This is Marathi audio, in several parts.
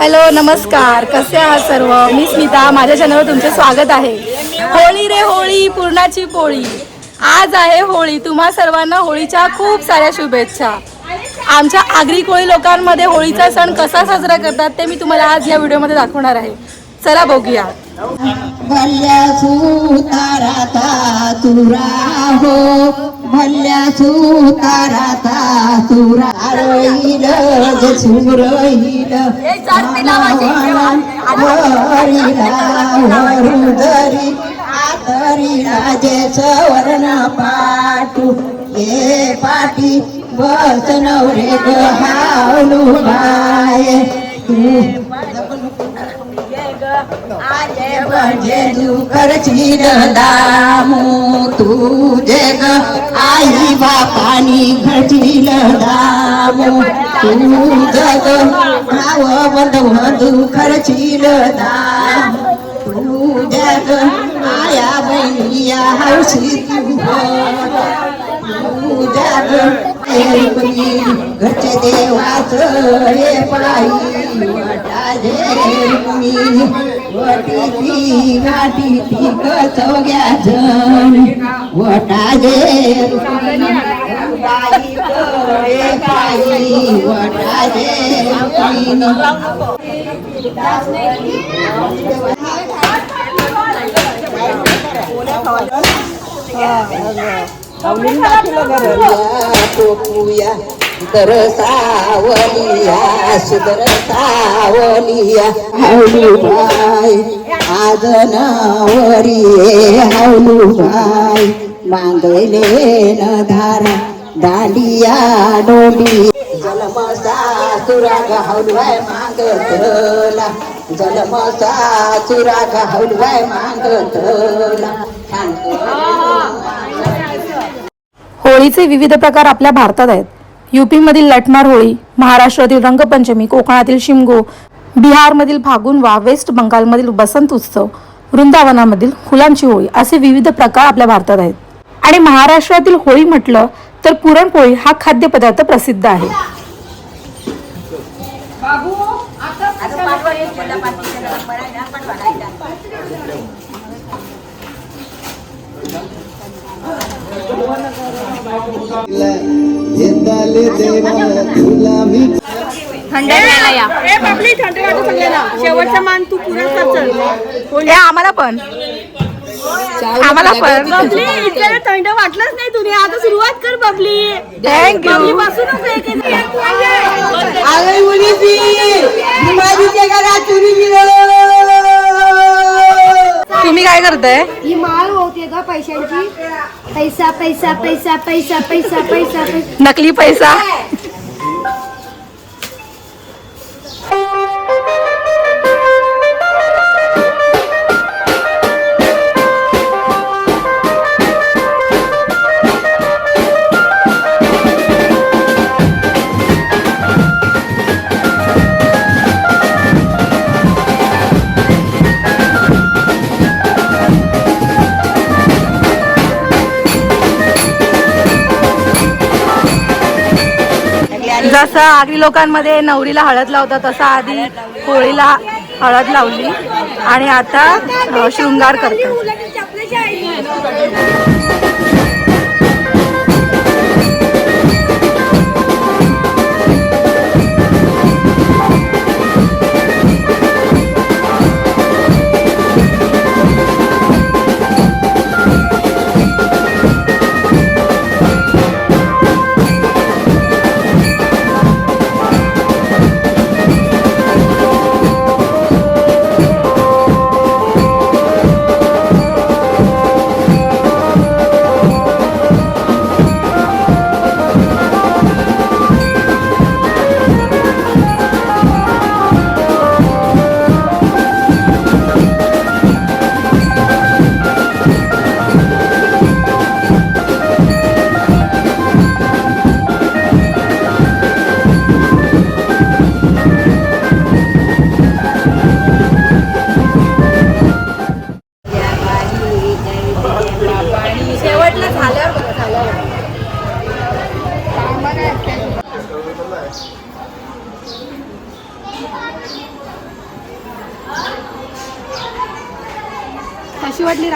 हॅलो नमस्कार. कसे आहात सर्व? मी स्मिता. माझ्या चॅनलवर तुमचे स्वागत आहे. होळी रे होळी पूर्णाची पोळी. आज आहे होळी. तुम्हा सर्वांना होळीच्या खूप साऱ्या शुभेच्छा. आमच्या आगरी कोळी लोकांमध्ये होळीचा सण कसा साजरा करतात ते मी तुम्हाला आज या व्हिडिओमध्ये दाखवणार आहे. चला बघूया. भल्या सुताराता तुरा हो. भल्या सुताराता तुरा रोईल सुरईल आतरी राजेश वर्ण पाटू. ये पाटी बस नवरे ग हावलू बाय. तू म्हणजे तू करशील दामू तुझे ग आई बापानी घडशील दामू तू जग भाव बंधू करशील दाम तू जग आया बहिणिया हौशी तू तू जग गचते वाचळे जे मी वटी ती गाठी ती कचवग्या वटा जे काही वटा जे टोपूया दर सावलिया सुदर सावलिया. हावलू बाय आज नवरी हावलू बाय मागले न धारा दांडिया डोली. जलमसा सुराग हावलवाय मागतला जलमसा सुराग हावलवाय मागतला होळीचे विविध प्रकार आपल्या भारतात आहेत. युपीमधील लटमार होळी महाराष्ट्रातील रंगपंचमी कोकणातील शिमगो बिहारमधील फागुनवा वेस्ट बंगालमधील बसंत उत्सव वृंदावनामधील फुलांची होळी असे विविध प्रकार आपल्या भारतात आहेत. आणि महाराष्ट्रातील होळी म्हटलं तर पुरणपोळी हा खाद्यपदार्थ प्रसिद्ध आहे देवा तुला मी ए बाबली थंड शेवटचा मान तू आम्हाला पण. आम्हाला पण. थंड वाटलंच नाही तुने आता सुरुवात कर बबली. थँक्यू बबली पासूनच तुम्ही काय करताय? का पैशांची. पैसा पैसा पैसा पैसा पैसा पैसा पैसा. नकली पैसा. जसं आधी लोकांमध्ये नवरीला हळद लावतात तसं आधी होळीला हळद लावली. आणि आता शृंगार करतात.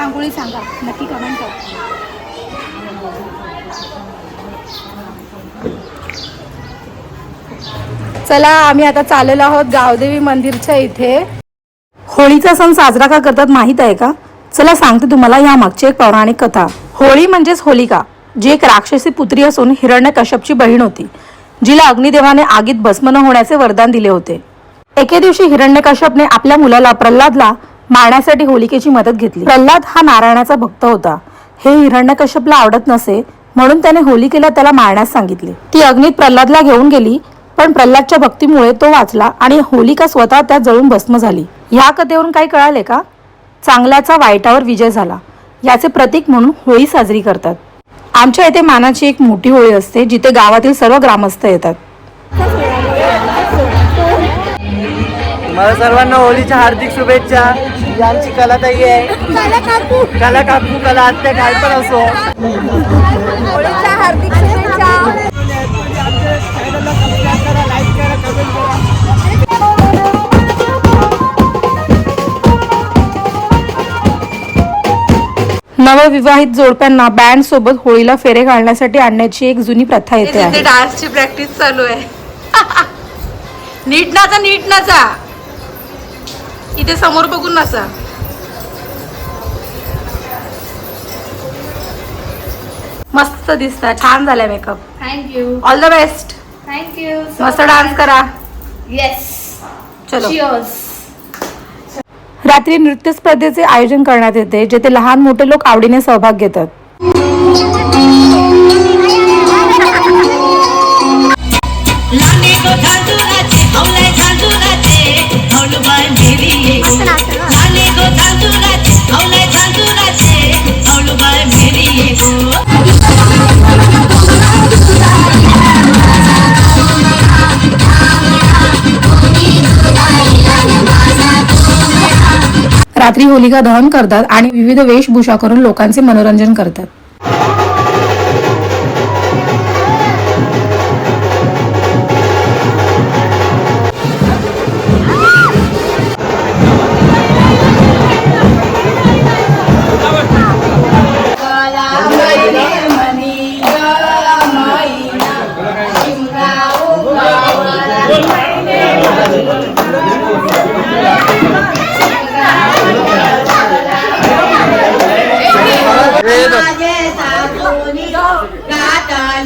रांगोळी सांगा. नक्की कमेंट करा. चला आम्ही आता चाललेलो आहोत गावदेवी मंदिरच्या इथे. होळीचा सण साजरा का करतात माहीत आहे का? चला सांगते तुम्हाला या मागची एक पौराणिक कथा. होळी म्हणजेच होलिका जी एक राक्षसी पुत्री असून हिरण्य कश्यपची बहीण होती जिला अग्निदेवाने आगीत भस्म न होण्याचे वरदान दिले होते. एके दिवशी हिरण्यकश्यपने आपल्या मुलाला प्रल्हादला मारण्यासाठी होलिकेची मदत घेतली. प्रल्हाद हा नारायणाचा भक्त होता. हे हिरण्यकश्यपला आवडत नसे म्हणून त्याने होलिकेला त्याला मारण्यास सांगितले. ती अग्नीत प्रल्हादला घेऊन गेली पण प्रल्हादच्या भक्तीमुळे तो वाचला आणि होलिका स्वतः त्यात जळून भस्म झाली. ह्या कथेवरून काही कळाले का? चांगल्याचा वाईटावर विजय झाला. याचे प्रतीक म्हणून होळी साजरी करतात. आमच्या इथे मानाची एक मोठी होळी असते जिथे गावातील सर्व ग्रामस्थ येतात. मला सर्वांना होळीच्या हार्दिक शुभेच्छा. ही आमची कलाताई आहे. कला काकू कला आत्या काय पण असो नवविवाहित जोडप्यांना बँड सोबत होळीला फेरे घालण्यासाठी आणण्याची एक जुनी प्रथा येते आहे. डान्सची प्रॅक्टिस चालू आहे. नीट नाचा नीट नाचा. इथे समोर बघून नाचा मस्त दिसता छान झालाय makeup thank you all the best thank you मस्त डान्स करा. येस चलो. रात्री नृत्य स्पर्धेचे आयोजन करण्यात येते जेथे लहान मोठे लोक आवडीने सहभाग घेतात. लाने रात्री होलिका दहन करतात आणि विविध वेशभूषा करून लोकांचे मनोरंजन करतात.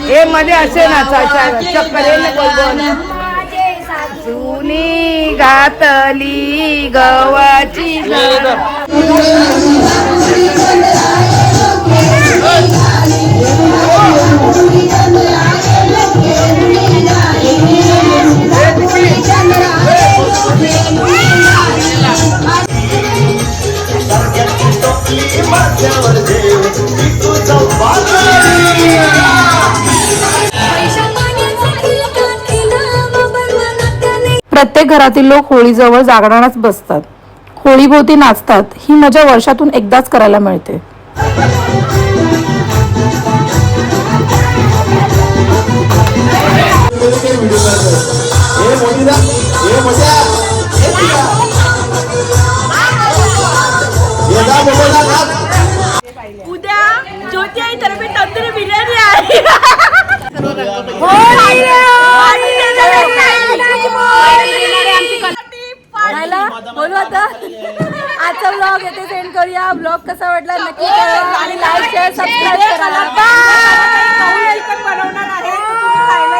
हे मध्ये असे नाचायच्या चक्कर. जुनी घातली गव्हाची प्रत्येक घरातील लोक होळीजवळ जागरणाच बसतात. होळीभोवती नाचतात. ही मजा वर्षातून एकदाच करायला मिळते. राहिला बोलू आता आजचा ब्लॉग येथे सेंड करूया ब्लॉग कसा वाटला नक्की कळवा आणि लाईक शेअर सबस्क्राईब करा बाय बनवणार आहे